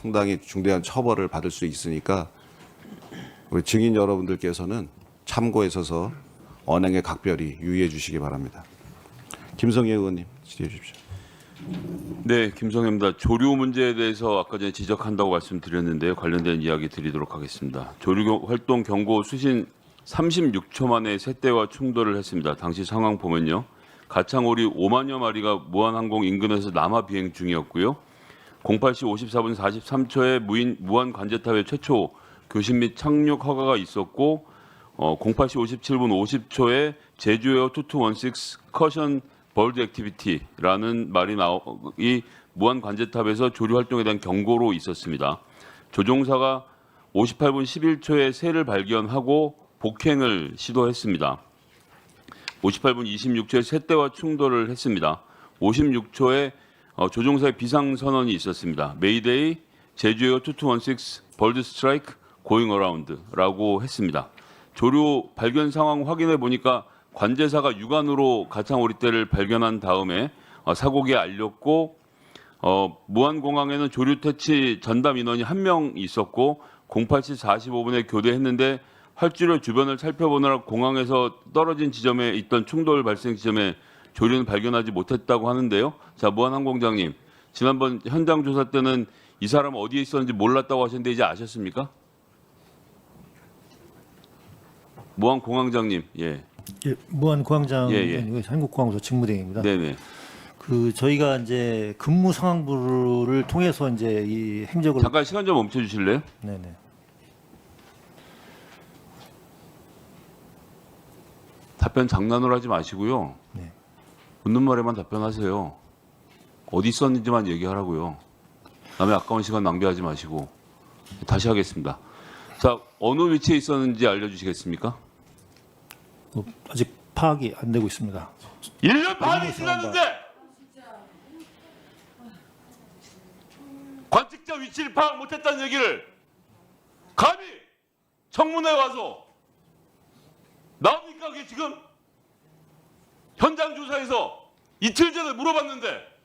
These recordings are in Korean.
상당히 중대한 처벌을 받을 수 있으니까 우리 증인 여러분들께서는 참고에 있어서 언행에 각별히 유의해 주시기 바랍니다. 김성애 의원님 질의해 주십시오. 네, 김성입니다. 조류 문제에 대해서 아까 전에 지적한다고 말씀드렸는데요. 관련된 이야기 드리도록 하겠습니다. 조류 활동 경고 수신 36초 만에 새 떼와 충돌을 했습니다. 당시 상황 보면요. 가창오리 5만여 마리가 무한항공 인근에서 남하 비행 중이었고요. 08시 54분 43초에 무인 무한 관제탑의 최초 교신 및 착륙 허가가 있었고 어, 08시 57분 50초에 제주에어 2216 커션 벌드 액티비티라는 말이 나오 이 무한 관제탑에서 조류 활동에 대한 경고로 있었습니다. 조종사가 58분 11초에 새를 발견하고 복행을 시도했습니다. 58분 26초에 새떼와 충돌을 했습니다. 56초에 어, 조종사의 비상 선언이 있었습니다. 메이데이 제주에어 2216 벌드 스트라이크 고잉 어라운드라고 했습니다. 조류 발견 상황 확인해 보니까 관제사가 육안으로 가창 오리떼를 발견한 다음에 어, 사고기에 알렸고 어, 무안공항에는 조류 퇴치 전담 인원이 한 명 있었고 08시 45분에 교대했는데 활주로 주변을 살펴보느라 공항에서 떨어진 지점에 있던 충돌 발생 지점에 조류는 발견하지 못했다고 하는데요. 자 무안항공장님 지난번 현장 조사 때는 이 사람 어디에 있었는지 몰랐다고 하셨는데 이제 아셨습니까? 무안공항장님 예 예, 무한 공항장 예, 예. 은 한국공항소 직무대행입니다. 네네 그 저희가 이제 근무 상황부를 통해서 이제 이 행적을 잠깐 시간 좀 멈춰 주실래요? 네네. 답변 장난으로 하지 마시고요. 네. 묻는 말에만 답변하세요. 어디 있었는지만 얘기하라고요. 남의 아까운 시간 낭비하지 마시고 다시 하겠습니다. 자 어느 위치에 있었는지 알려주시겠습니까? 어, 아직 파악이 안 되고 있습니다. 1년 반이 지났는데 관측자 위치를 파악 못했다는 얘기를 감히 청문회 와서 나옵니까 그게 지금 현장 조사에서 이틀 전에 물어봤는데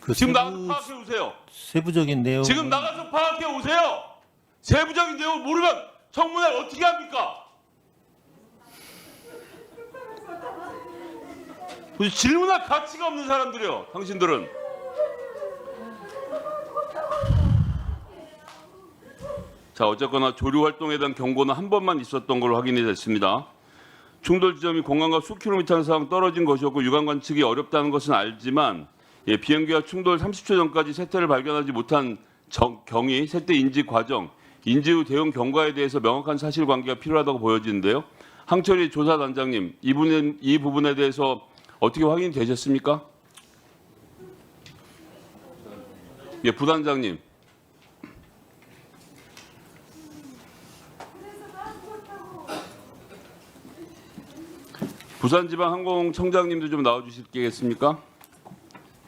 그 지금 세부, 나가서 파악해 오세요. 세부적인 내용 지금 나가서 파악해 오세요. 세부적인 내용 모르면 청문회 어떻게 합니까? 질문할 가치가 없는 사람들이요. 당신들은. 자 어쨌거나 조류 활동에 대한 경고는 한 번만 있었던 걸로 확인이 됐습니다. 충돌 지점이 공항과 수 킬로미터 이상 떨어진 것이었고 유관 관측이 어렵다는 것은 알지만 예, 비행기와 충돌 30초 전까지 세태를 발견하지 못한 정- 경위, 세태 인지 과정, 인지 후 대응 경과에 대해서 명확한 사실관계가 필요하다고 보여지는데요. 항철이 조사단장님, 이이 부분에 대해서 어떻게 확인되셨습니까? 예, 부단장님. 부산지방항공청장님도 좀 나와주시겠습니까?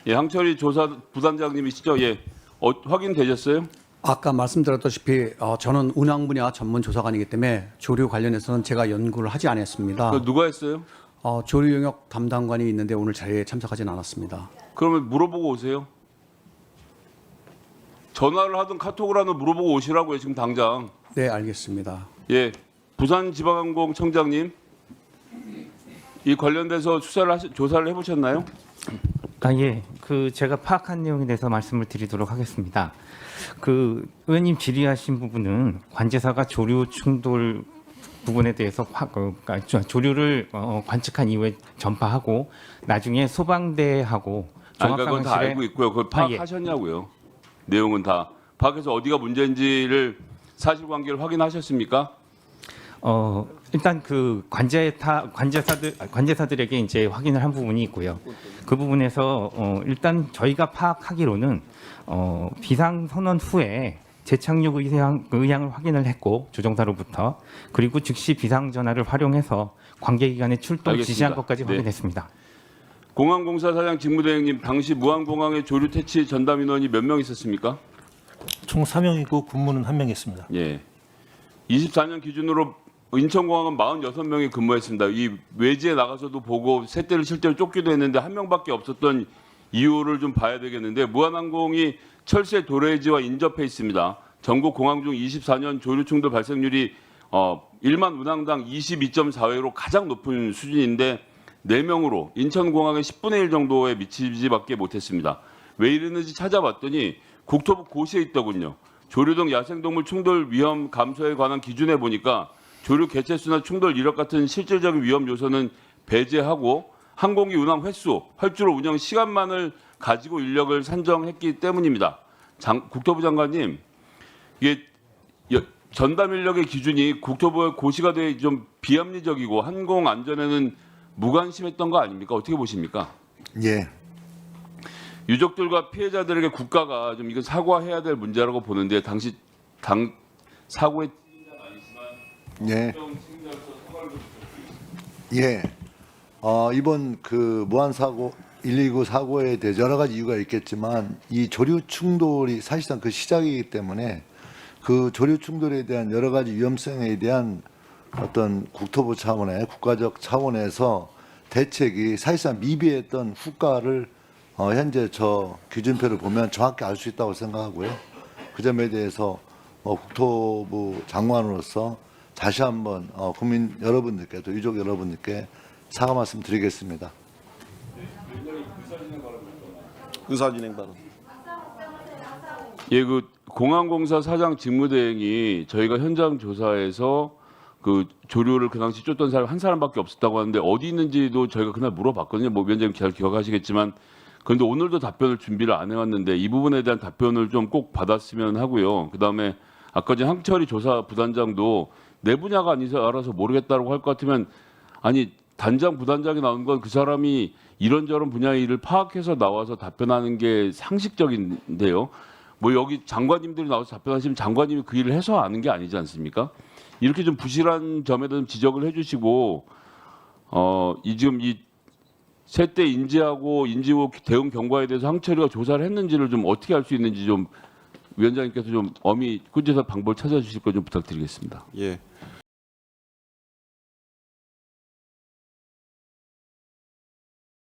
예, 항철이 조사 부단장님이시죠? 예, 어, 확인되셨어요? 아까 말씀드렸다시피 어, 저는 운항 분야 전문 조사관이기 때문에 조류 관련해서는 제가 연구를 하지 않았습니다. 그 누가 했어요? 어, 조류 영역 담당관이 있는데 오늘 자리에 참석하진 않았습니다. 그러면 물어보고 오세요. 전화를 하든 카톡을 하든 물어보고 오시라고요. 지금 당장. 네, 알겠습니다. 예, 부산지방항공청장님, 이 관련돼서 수사를 하시, 조사를 해보셨나요? 아, 예. 그 제가 파악한 내용에 대해서 말씀을 드리도록 하겠습니다. 그 의원님 질의하신 부분은 관제사가 조류 충돌 부분에 대해서 화, 그, 그러니까 조- 조류를 어, 관측한 이후에 전파하고 나중에 소방대하고 아, 그러니까 그건 다 종합상황실에 알고 있고요. 그걸 아, 예. 파악하셨냐고요. 내용은 다 파악해서 어디가 문제인지를 사실관계를 확인하셨습니까? 어 일단 그 관제타 관제사들 관제사들에게 이제 확인을 한 부분이 있고요. 그 부분에서 어 일단 저희가 파악하기로는 어 비상 선언 후에 재착륙 의향, 의향을 확인을 했고 조종사로부터 그리고 즉시 비상 전화를 활용해서 관계기관에 출동 알겠습니다. 지시한 것까지 네. 확인했습니다. 공항공사 사장 직무대행님, 당시 무안공항에 조류 퇴치 전담 인원이 몇 명 있었습니까? 총 4명이고 군무는 한명 있습니다. 예. 24년 기준으로 인천공항은 46명이 근무했습니다. 이 외지에 나가서도 보고 새떼를 실제로 쫓기도 했는데 한 명밖에 없었던 이유를 좀 봐야 되겠는데 무한항공이 철새 도래지와 인접해 있습니다. 전국 공항 중 24년 조류 충돌 발생률이 어, 1만 운항당 22.4회로 가장 높은 수준인데 4명으로 인천공항의 10분의 1 정도에 미치지밖에 못했습니다. 왜 이러는지 찾아봤더니 국토부 고시에 있더군요. 조류 등 야생동물 충돌 위험 감소에 관한 기준에 보니까 조류 개체 수나 충돌 이력 같은 실질적인 위험 요소는 배제하고 항공기 운항 횟수, 활주로 운영 시간만을 가지고 인력을 산정했기 때문입니다. 장- 국토부 장관님, 이게 여- 전담 인력의 기준이 국토부의 고시가 돼좀 비합리적이고 항공 안전에는 무관심했던 거 아닙니까? 어떻게 보십니까? 예. 유족들과 피해자들에게 국가가 좀 이건 사과해야 될 문제라고 보는데 당시 당 사고의 예. 예. 어, 이번 그 무한 사고 119 사고에 대해 여러 가지 이유가 있겠지만 이 조류 충돌이 사실상 그 시작이기 때문에 그 조류 충돌에 대한 여러 가지 위험성에 대한 어떤 국토부 차원의 국가적 차원에서 대책이 사실상 미비했던 후과를 어, 현재 저 기준표를 보면 정확히 알 수 있다고 생각하고요. 그 점에 대해서 어, 국토부 장관으로서 다시 한번 어, 국민 여러분들께 또 유족 여러분들께 사과 말씀 드리겠습니다. 의사진행 발언. 예, 그 공항공사 사장 직무대행이 저희가 현장 조사에서 그 조류를 그 당시 쫓던 사람 한 사람밖에 없었다고 하는데 어디 있는지도 저희가 그날 물어봤거든요. 뭐 위원장님 잘 기억하시겠지만 그런데 오늘도 답변을 준비를 안 해왔는데 이 부분에 대한 답변을 좀 꼭 받았으면 하고요. 그 다음에 아까 전 항철이 조사 부단장도 내 분야가 아니서 알아서 모르겠다고 할 것 같으면 아니 단장 부단장이 나온 건 그 사람이 이런저런 분야의 일을 파악해서 나와서 답변하는 게 상식적인데요. 뭐 여기 장관님들이 나와서 답변하시면 장관님이 그 일을 해서 아는 게 아니지 않습니까? 이렇게 좀 부실한 점에 대한 지적을 해주시고 어, 이 지금 이 세대 인지하고 인지호 대응 경과에 대해서 항철이가 조사를 했는지를 좀 어떻게 할 수 있는지 좀 위원장님께서 좀 엄히 꾸준해서 방법을 찾아주실 거좀 부탁드리겠습니다. 예.